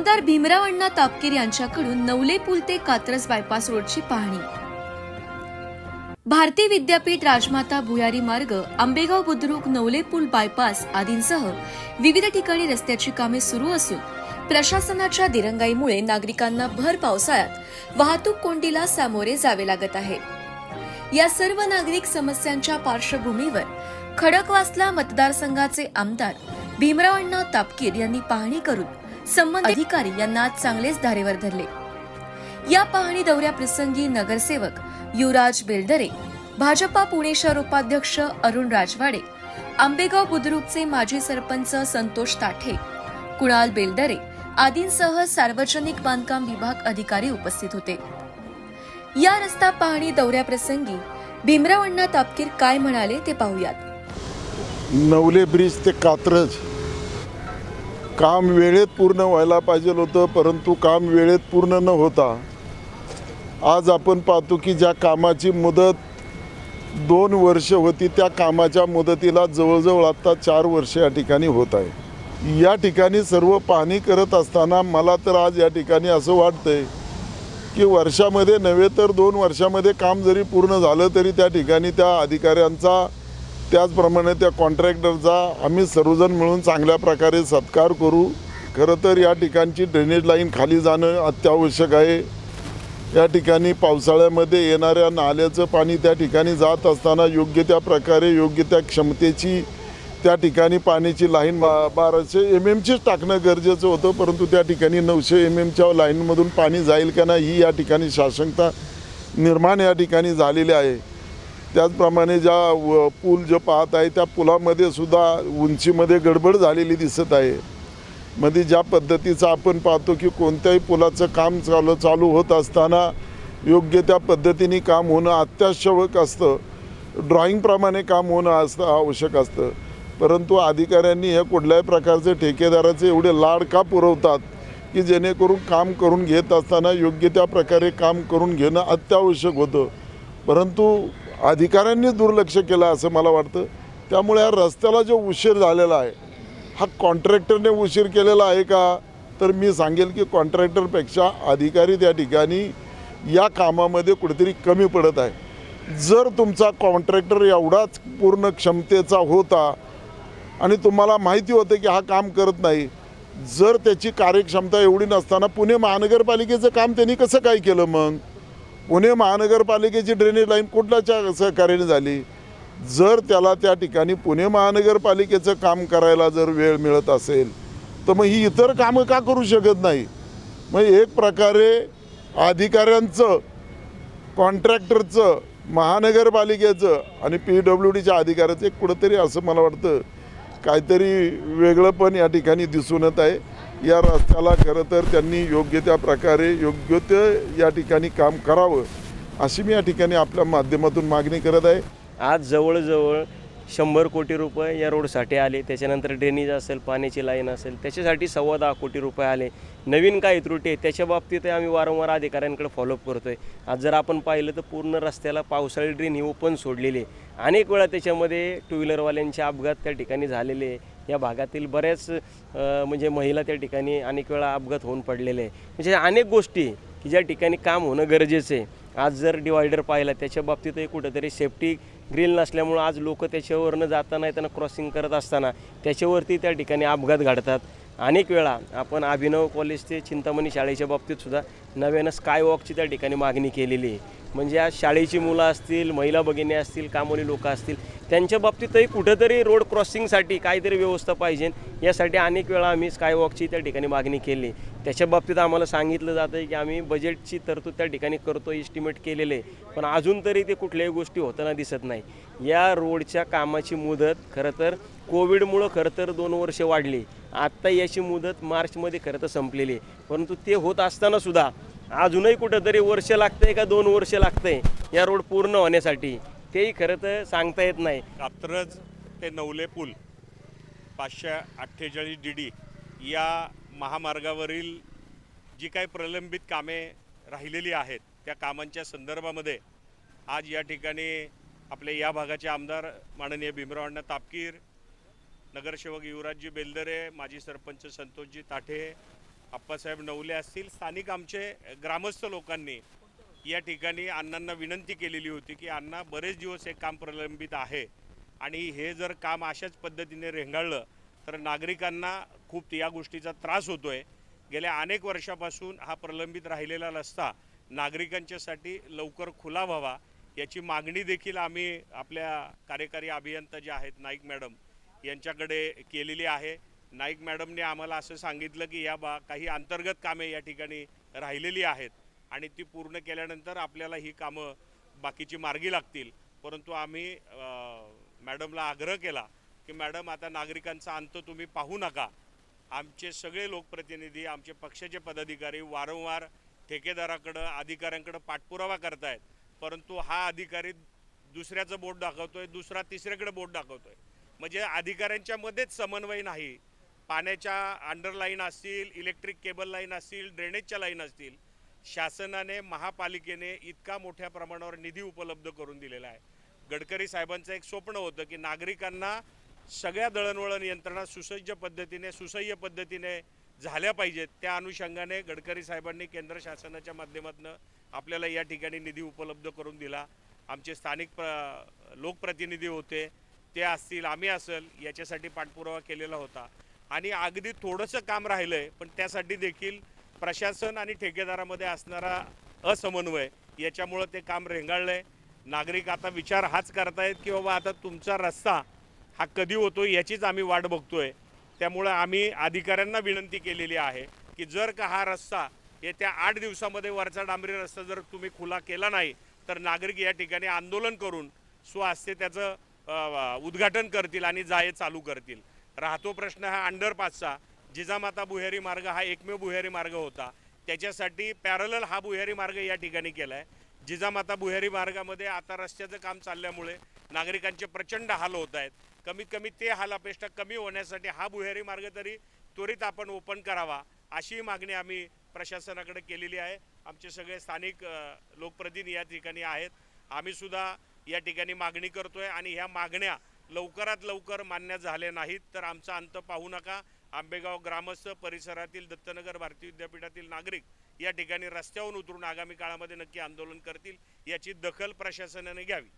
आमदार भीमराव अण्णा तापकीर यांच्याकडून नवले पूल ते कात्रज बायपास रोडची पाहणी. भारतीय विद्यापीठ राजमाता भुयारी मार्ग आंबेगाव बुद्रुक नवले पूल बायपास आदींसह विविध ठिकाणी रस्त्याची कामे सुरू असून प्रशासनाच्या दिरंगाईमुळे नागरिकांना भर पावसाळ्यात वाहतूक कोंडीला सामोरे जावे लागत आहे. या सर्व नागरिक समस्यांच्या पार्श्वभूमीवर खडकवासला मतदारसंघाचे आमदार भीमराव अण्णा तापकीर यांनी पाहणी करून संबंधित अधिकारी यांना चांगलेच धारेवर धरले. या पाहणी दौऱ्याप्रसंगी नगरसेवक युवराज बेलदरे भाजपा पुणे शहर उपाध्यक्ष अरुण राजवाडे आंबेगाव बुद्रुकचे माजी सरपंच संतोष ताठे कुणाल बेलदरे आदींसह सार्वजनिक बांधकाम विभाग अधिकारी उपस्थित होते. या रस्ता पाहणी दौऱ्याप्रसंगी भीमराव अण्णा तापकीर काय म्हणाले ते पाहूयात. नवले ब्रिज ते कात्रज. काम वेळेत पूर्ण व्हायला पाहिजे होतं परंतु काम वेळेत पूर्ण न होता. आज आपण पाहतो की ज्या कामाची मुदत दोन वर्ष होती त्या कामाच्या मुदतीला जवळजवळ आत्ता चार वर्ष या ठिकाणी होत आहे. या ठिकाणी सर्व पाहणी करत असताना मला तर आज या ठिकाणी असं वाटतंय की वर्षामध्ये नव्हे तर दोन वर्षामध्ये काम जरी पूर्ण झालं तरी त्या ठिकाणी त्या अधिकाऱ्यांचा त्याचप्रमाणे त्या कॉन्ट्रॅक्टरचा आम्ही सर्वजण मिळून चांगल्या प्रकारे सत्कार करू. खरं तर या ठिकाणची ड्रेनेज लाईन खाली जाणं अत्यावश्यक आहे. या ठिकाणी पावसाळ्यामध्ये येणाऱ्या नाल्याचं पाणी त्या ठिकाणी जात असताना योग्य त्या प्रकारे योग्य त्या क्षमतेची त्या ठिकाणी पाण्याची लाईन बा बाराशे एम एमचीच टाकणं गरजेचं होतं. परंतु त्या ठिकाणी नऊशे एम एमच्या लाईनमधून पाणी जाईल का नाही ही या ठिकाणी शासकता निर्माण या ठिकाणी झालेली आहे. त्याचप्रमाणे ज्या व पूल जो पाहत आहे त्या पुलामध्ये सुद्धा उंचीमध्ये गडबड झालेली दिसत आहे. मध्ये ज्या पद्धतीचं आपण पाहतो की कोणत्याही पुलाचं काम चालू चालू होत असताना योग्य त्या पद्धतीने काम होणं अत्यावश्यक असतं. ड्रॉईंगप्रमाणे काम होणं असतं आवश्यक असतं. परंतु अधिकाऱ्यांनी हे कुठल्याही प्रकारचे ठेकेदाराचे एवढे लाड का पुरवतात की जेणेकरून काम करून घेत असताना योग्य त्या प्रकारे काम करून घेणं अत्यावश्यक होतं. परंतु अधिकाऱ्यांनी दुर्लक्ष केलं असं मला वाटतं. त्यामुळे या रस्त्याला जो उशीर झालेला आहे हा कॉन्ट्रॅक्टरने उशीर केलेला आहे का? तर मी सांगेल की कॉन्ट्रॅक्टरपेक्षा अधिकारी त्या ठिकाणी या कामामध्ये कुठेतरी कमी पडत आहे. जर तुमचा कॉन्ट्रॅक्टर एवढाच पूर्ण क्षमतेचा होता आणि तुम्हाला माहिती होतं की हा काम करत नाही जर त्याची कार्यक्षमता एवढी नसताना पुणे महानगरपालिकेचं काम त्यांनी कसं काय केलं मग? पुणे महानगरपालिकेची ड्रेनेज लाईन कुठल्याच्या सहकार्याने झाली? जर त्याला त्या ठिकाणी पुणे महानगरपालिकेचं काम करायला जर वेळ मिळत असेल तर मग ही इतर कामं का करू शकत नाही? मग एक प्रकारे अधिकाऱ्यांचं कॉन्ट्रॅक्टरचं महानगरपालिकेचं आणि पी डब्ल्यू डीच्या अधिकाऱ्याचं एक कुठंतरी असं मला वाटतं काहीतरी वेगळं पण या ठिकाणी दिसून येत आहे. या रस्त्याला खरं तर त्यांनी योग्य त्या प्रकारे योग्य ते या ठिकाणी काम करावं अशी मी या ठिकाणी आपल्या माध्यमातून मागणी करत आहे. आज जवळजवळ शंभर कोटी रुपये या रोडसाठी आले त्याच्यानंतर ड्रेनेज असेल पाण्याची लाईन असेल त्याच्यासाठी सव्वा दहा कोटी रुपये आले. नवीन काही त्रुटी आहे त्याच्या बाबतीत आम्ही वारंवार अधिकाऱ्यांकडे फॉलोअप करतो आहे आज जर आपण पाहिलं तर पूर्ण रस्त्याला पावसाळी ड्रेन ही ओपन सोडलेली आहे. अनेक वेळा त्याच्यामध्ये टू व्हीलरवाल्यांचे अपघात त्या ठिकाणी झालेले आहे. या भागातील बऱ्याच म्हणजे महिला त्या ठिकाणी अनेक वेळा अपघात होऊन पडलेले आहे. म्हणजे अनेक गोष्टी की ज्या ठिकाणी काम होणं गरजेचं आहे. आज जर डिवायडर पाहिला त्याच्या बाबतीतही कुठंतरी सेफ्टी ग्रिल नसल्यामुळं आज लोक त्याच्यावरनं जाताना येताना क्रॉसिंग करत असताना त्याच्यावरती त्या ठिकाणी अपघात घडतात. अनेक वेळा आपण अभिनव कॉलेज ते चिंतामणी शाळेच्या बाबतीत सुद्धा नव्यानं स्कायवॉकची त्या ठिकाणी मागणी केलेली आहे. म्हणजे आज शाळेची मुलं असतील महिला भगिनी असतील कामोली लोकं असतील त्यांच्या बाबतीतही कुठंतरी रोड क्रॉसिंगसाठी काहीतरी व्यवस्था पाहिजे. यासाठी अनेक वेळा आम्ही स्कायवॉकची त्या ठिकाणी मागणी केली. त्याच्या बाबतीत आम्हाला सांगितलं जातं आहे की आम्ही बजेटची तरतूद त्या ठिकाणी करतो इस्टिमेट केलेले आहे. पण अजून तरी ते कुठल्याही गोष्टी होताना दिसत नाही. या रोडच्या कामाची मुदत खरं तर कोविडमुळं खरं तर दोन वर्ष वाढली. आत्ता याची मुदत मार्चमध्ये खरं तर संपलेली आहे. परंतु ते होत असतानासुद्धा अजूनही कुठंतरी वर्ष लागतंय का दोन वर्ष लागतंय या रोड पूर्ण होण्यासाठी? तेही खरं तर सांगता येत नाही. कात्रज ते नवले पूल पाचशे अठ्ठेचाळीस डी डी या महामार्गावरील जी काही प्रलंबित कामे राहिलेली आहेत त्या कामांच्या संदर्भामध्ये आज या ठिकाणी आपले या भागाचे आमदार माननीय भीमराव अण्णा तापकीर नगरसेवक युवराजजी बेलदरे माजी सरपंच संतोषजी ताठे आप्पासाहेब नवले असतील स्थानिक आमचे ग्रामस्थ लोकांनी या ठिकाणी अण्णांना विनंती केलेली होती की अण्णा बरेच दिवस हे काम प्रलंबित आहे आणि हे जर काम अशाच पद्धतीने रेंगाळलं तर नागरिकांना खूप या गोष्टीचा त्रास होतोय. गेल्या अनेक वर्षापासून हा प्रलंबित राहिलेला रस्ता नागरिकांच्यासाठी लवकर खुला व्हावा याची मागणी देखील आम्ही आपल्या कार्यकारी अभियंता जे आहेत नाईक मॅडम यांच्याकडे केलेली आहे. नाईक मॅडमने आम्हाला असं सांगितलं की या बा काही अंतर्गत कामे या ठिकाणी राहिलेली आहेत. आणि ती पूर्ण केल्यानंतर आपल्याला ही कामं बाकीची मार्गी लागतील. परंतु आम्ही मॅडमला आग्रह केला की मॅडम आता नागरिकांचा अंत तुम्ही पाहू नका. आमचे सगळे लोकप्रतिनिधी आमचे पक्षाचे पदाधिकारी वारंवार ठेकेदाराकडं अधिकाऱ्यांकडं पाठपुरावा करतायत. परंतु हा अधिकारी दुसऱ्याचं बोट दाखवतोय दुसरा तिसऱ्याकडे बोट दाखवतोय. म्हणजे अधिकाऱ्यांच्यामध्येच समन्वय नाही. पाण्याच्या अंडरलाईन असतील इलेक्ट्रिक केबल लाईन असतील ड्रेनेजच्या लाईन असतील शासनाने महापालिकेने इतका मोठ्या प्रमाणावर निधी उपलब्ध करून दिलेला आहे. गडकरी साहेबांचं एक स्वप्न होतं की नागरिकांना सगळ्या दळणवळण यंत्रणा सुसज्ज पद्धतीने सुसह्य पद्धतीने झाल्या पाहिजेत. त्या अनुषंगाने गडकरी साहेबांनी केंद्र शासनाच्या माध्यमातून आपल्याला या ठिकाणी निधी उपलब्ध करून दिला. आमचे स्थानिक प्र लोकप्रतिनिधी होते ते असतील आम्ही असेल याच्यासाठी पाठपुरावा केलेला होता. आणि अगदी थोडंसं काम राहिलं आहे पण त्यासाठी देखील प्रशासन आणि ठेकेदारामध्ये असणारा असमन्वय याच्यामुळं ते काम रेंगाळलं आहे नागरिक आता विचार हाच करतायत की बाबा आता तुमचा रस्ता हा कधी होतो याचीच आम्ही वाट बघतोय. त्यामुळं आम्ही अधिकाऱ्यांना विनंती केलेली आहे की जर का हा रस्ता येत्या आठ दिवसामध्ये वरचा डांबरी रस्ता जर तुम्ही खुला केला नाही तर नागरिक या ठिकाणी आंदोलन करून स्वहस्ते त्याचं उद्घाटन करतील आणि जाळे चालू करतील. राहतो प्रश्न हा अंडरपासचा जिजामाता बुहेरी मार्ग हा एकमेव बुहेरी मार्ग होता. त्याच्यासाठी पॅरलल हा बुहेरी मार्ग या ठिकाणी केला आहे जिजामाता बुहेरी मार्गामध्ये आता रस्त्याचं काम चालल्यामुळे नागरिकांचे प्रचंड हाल होत आहेत. कमीत कमी ते हाल अपेक्षा कमी होण्यासाठी हा बुहेरी मार्ग तरी त्वरित आपण ओपन करावा अशी मागणी आम्ही प्रशासनाकडे केलेली आहे. आमचे सगळे स्थानिक लोकप्रतिनिधी या ठिकाणी आहेत. आम्हीसुद्धा या ठिकाणी मागणी करतो आहे आणि ह्या मागण्या लवकरात लवकर मान्य झाल्या नाहीत तर आमचा अंत पाहू नका. आंबेगाव ग्रामस्थ परिसरातील दत्तनगर भारतीय विद्यापीठातील नागरिक या ठिकाणी रस्त्यावरून उतरून आगामी काळामध्ये नक्की आंदोलन करतील याची दखल प्रशासनाने घ्यावी.